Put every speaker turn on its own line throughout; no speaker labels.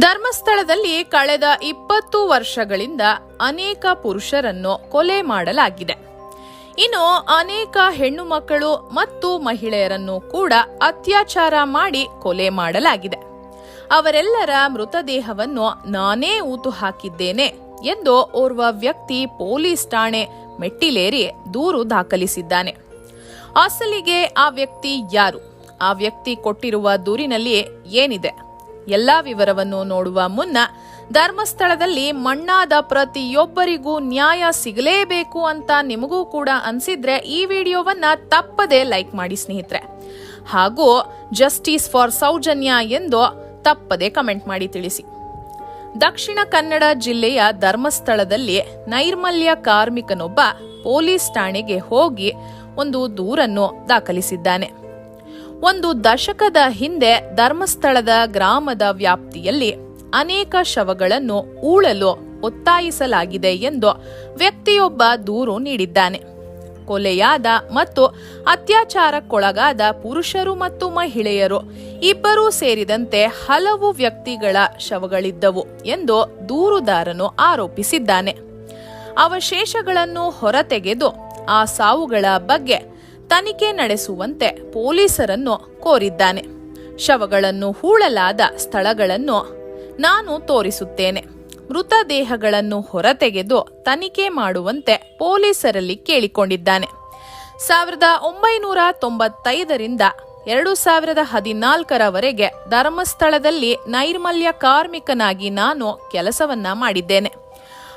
ಧರ್ಮಸ್ಥಳದಲ್ಲಿ ಕಳೆದ ಇಪ್ಪತ್ತು ವರ್ಷಗಳಿಂದ ಅನೇಕ ಪುರುಷರನ್ನು ಕೊಲೆ ಮಾಡಲಾಗಿದೆ. ಇನ್ನು ಅನೇಕ ಹೆಣ್ಣು ಮಕ್ಕಳು ಮತ್ತು ಮಹಿಳೆಯರನ್ನು ಕೂಡ ಅತ್ಯಾಚಾರ ಮಾಡಿ ಕೊಲೆ ಮಾಡಲಾಗಿದೆ. ಅವರೆಲ್ಲರ ಮೃತದೇಹವನ್ನು ನಾನೇ ಊತು ಹಾಕಿದ್ದೇನೆ ಎಂದು ಓರ್ವ ವ್ಯಕ್ತಿ ಪೊಲೀಸ್ ಠಾಣೆ ಮೆಟ್ಟಿಲೇರಿ ದೂರು ದಾಖಲಿಸಿದ್ದಾನೆ. ಅಸಲಿಗೆ ಆ ವ್ಯಕ್ತಿ ಯಾರು? ಆ ವ್ಯಕ್ತಿ ಕೊಟ್ಟಿರುವ ದೂರಿನಲ್ಲಿ ಏನಿದೆ? ಎಲ್ಲಾ ವಿವರವನ್ನು ನೋಡುವ ಮುನ್ನ ಧರ್ಮಸ್ಥಳದಲ್ಲಿ ಮಣ್ಣಾದ ಪ್ರತಿಯೊಬ್ಬರಿಗೂ ನ್ಯಾಯ ಸಿಗಲೇಬೇಕು ಅಂತ ನಿಮಗೂ ಕೂಡ ಅನ್ಸಿದ್ರೆ ಈ ವಿಡಿಯೋವನ್ನ ತಪ್ಪದೇ ಲೈಕ್ ಮಾಡಿ ಸ್ನೇಹಿತರೆ. ಹಾಗೂ ಜಸ್ಟಿಸ್ ಫಾರ್ ಸೌಜನ್ಯ ಎಂದು ತಪ್ಪದೆ ಕಮೆಂಟ್ ಮಾಡಿ ತಿಳಿಸಿ. ದಕ್ಷಿಣ ಕನ್ನಡ ಜಿಲ್ಲೆಯ ಧರ್ಮಸ್ಥಳದಲ್ಲಿ ನೈರ್ಮಲ್ಯ ಕಾರ್ಮಿಕನೊಬ್ಬ ಪೊಲೀಸ್ ಠಾಣೆಗೆ ಹೋಗಿ ಒಂದು ದೂರನ್ನು ದಾಖಲಿಸಿದ್ದಾನೆ. ಒಂದು ದಶಕದ ಹಿಂದೆ ಧರ್ಮಸ್ಥಳದ ಗ್ರಾಮದ ವ್ಯಾಪ್ತಿಯಲ್ಲಿ ಅನೇಕ ಶವಗಳನ್ನು ಉಳಲು ಒತ್ತಾಯಿಸಲಾಗಿದೆ ಎಂದು ವ್ಯಕ್ತಿಯೊಬ್ಬ ದೂರು ನೀಡಿದ್ದಾನೆ. ಕೊಲೆಯಾದ ಮತ್ತು ಅತ್ಯಾಚಾರಕ್ಕೊಳಗಾದ ಪುರುಷರು ಮತ್ತು ಮಹಿಳೆಯರು ಇಬ್ಬರೂ ಸೇರಿದಂತೆ ಹಲವು ವ್ಯಕ್ತಿಗಳ ಶವಗಳಿದ್ದವು ಎಂದು ದೂರುದಾರನು ಆರೋಪಿಸಿದ್ದಾನೆ. ಅವಶೇಷಗಳನ್ನು ಹೊರತೆಗೆದು ಆ ಸಾವುಗಳ ಬಗ್ಗೆ ತನಿಖೆ ನಡೆಸುವಂತೆ ಪೊಲೀಸರನ್ನು ಕೋರಿದ್ದಾನೆ. ಶವಗಳನ್ನು ಹೂಳಲಾದ ಸ್ಥಳಗಳನ್ನು ನಾನು ತೋರಿಸುತ್ತೇನೆ. ಮೃತದೇಹಗಳನ್ನು ಹೊರತೆಗೆದು ತನಿಖೆ ಮಾಡುವಂತೆ ಪೊಲೀಸರಲ್ಲಿ ಕೇಳಿಕೊಂಡಿದ್ದಾನೆ. ಸಾವಿರದ ಒಂಬೈನೂರ ತೊಂಬತ್ತೈದರಿಂದ ಎರಡು ಸಾವಿರದ ಹದಿನಾಲ್ಕರವರೆಗೆ ಧರ್ಮಸ್ಥಳದಲ್ಲಿ ನೈರ್ಮಲ್ಯ ಕಾರ್ಮಿಕನಾಗಿ ನಾನು ಕೆಲಸವನ್ನ ಮಾಡಿದ್ದೇನೆ.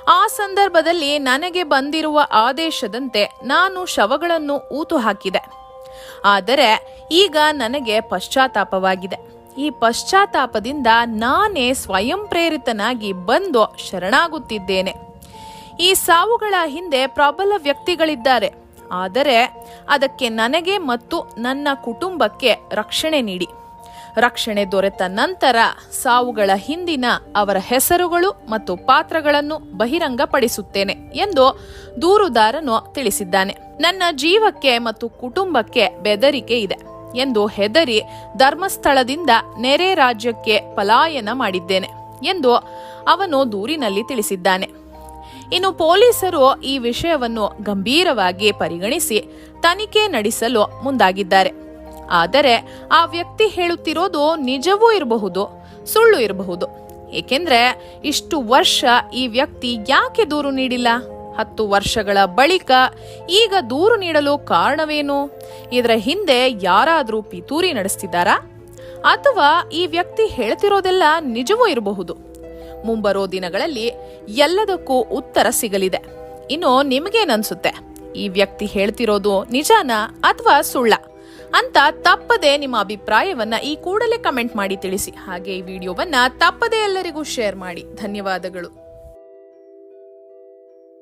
ಆ ಸಂದರ್ಭದಲ್ಲಿ ನನಗೆ ಬಂದಿರುವ ಆದೇಶದಂತೆ ನಾನು ಶವಗಳನ್ನು ಊತು ಹಾಕಿದೆ ಆದರೆ ಈಗ ನನಗೆ ಪಶ್ಚಾತ್ತಾಪವಾಗಿದೆ. ಈ ಪಶ್ಚಾತ್ತಾಪದಿಂದ ನಾನೇ ಸ್ವಯಂ ಪ್ರೇರಿತನಾಗಿ ಬಂದು ಶರಣಾಗುತ್ತಿದ್ದೇನೆ. ಈ ಸಾವುಗಳ ಹಿಂದೆ ಪ್ರಬಲ ವ್ಯಕ್ತಿಗಳಿದ್ದಾರೆ. ಆದರೆ ಅದಕ್ಕೆ ನನಗೆ ಮತ್ತು ನನ್ನ ಕುಟುಂಬಕ್ಕೆ ರಕ್ಷಣೆ ನೀಡಿ. ರಕ್ಷಣೆ ದೊರೆತ ನಂತರ ಸಾವುಗಳ ಹಿಂದಿನ ಅವರ ಹೆಸರುಗಳು ಮತ್ತು ಪಾತ್ರಗಳನ್ನು ಬಹಿರಂಗಪಡಿಸುತ್ತೇನೆ ಎಂದು ದೂರುದಾರನು ತಿಳಿಸಿದ್ದಾನೆ. ನನ್ನ ಜೀವಕ್ಕೆ ಮತ್ತು ಕುಟುಂಬಕ್ಕೆ ಬೆದರಿಕೆ ಇದೆ ಎಂದು ಹೆದರಿ ಧರ್ಮಸ್ಥಳದಿಂದ ನೆರೆ ರಾಜ್ಯಕ್ಕೆ ಪಲಾಯನ ಮಾಡಿದ್ದೇನೆ ಎಂದು ಅವನು ದೂರಿನಲ್ಲಿ ತಿಳಿಸಿದ್ದಾನೆ. ಇನ್ನು ಪೊಲೀಸರು ಈ ವಿಷಯವನ್ನು ಗಂಭೀರವಾಗಿ ಪರಿಗಣಿಸಿ ತನಿಖೆ ನಡೆಸಲು ಮುಂದಾಗಿದ್ದಾರೆ. ಆದರೆ ಆ ವ್ಯಕ್ತಿ ಹೇಳುತ್ತಿರೋದು ನಿಜವೂ ಇರಬಹುದು, ಸುಳ್ಳು ಇರಬಹುದು. ಏಕೆಂದ್ರೆ ಇಷ್ಟು ವರ್ಷ ಈ ವ್ಯಕ್ತಿ ಯಾಕೆ ದೂರು ನೀಡಿಲ್ಲ? ಹತ್ತು ವರ್ಷಗಳ ಬಳಿಕ ಈಗ ದೂರು ನೀಡಲು ಕಾರಣವೇನು? ಇದರ ಹಿಂದೆ ಯಾರಾದರೂ ಪಿತೂರಿ ನಡೆಸ್ತಿದ್ದಾರಾ? ಅಥವಾ ಈ ವ್ಯಕ್ತಿ ಹೇಳ್ತಿರೋದೆಲ್ಲ ನಿಜವೂ ಇರಬಹುದು? ಮುಂಬರೋ ದಿನಗಳಲ್ಲಿ ಎಲ್ಲದಕ್ಕೂ ಉತ್ತರ ಸಿಗಲಿದೆ. ಇನ್ನು ನಿಮಗೇನನ್ಸುತ್ತೆ? ಈ ವ್ಯಕ್ತಿ ಹೇಳ್ತಿರೋದು ನಿಜಾನ ಅಥವಾ ಸುಳ್ಳ? ಅಂತ ತಪ್ಪದೆ ನಿಮ್ಮ ಅಭಿಪ್ರಾಯವನ್ನ ಈ ಕೂಡಲೇ ಕಮೆಂಟ್ ಮಾಡಿ ತಿಳಿಸಿ. ಹಾಗೆ ಈ ವಿಡಿಯೋವನ್ನ ತಪ್ಪದೆ ಎಲ್ಲರಿಗೂ ಶೇರ್ ಮಾಡಿ. ಧನ್ಯವಾದಗಳು.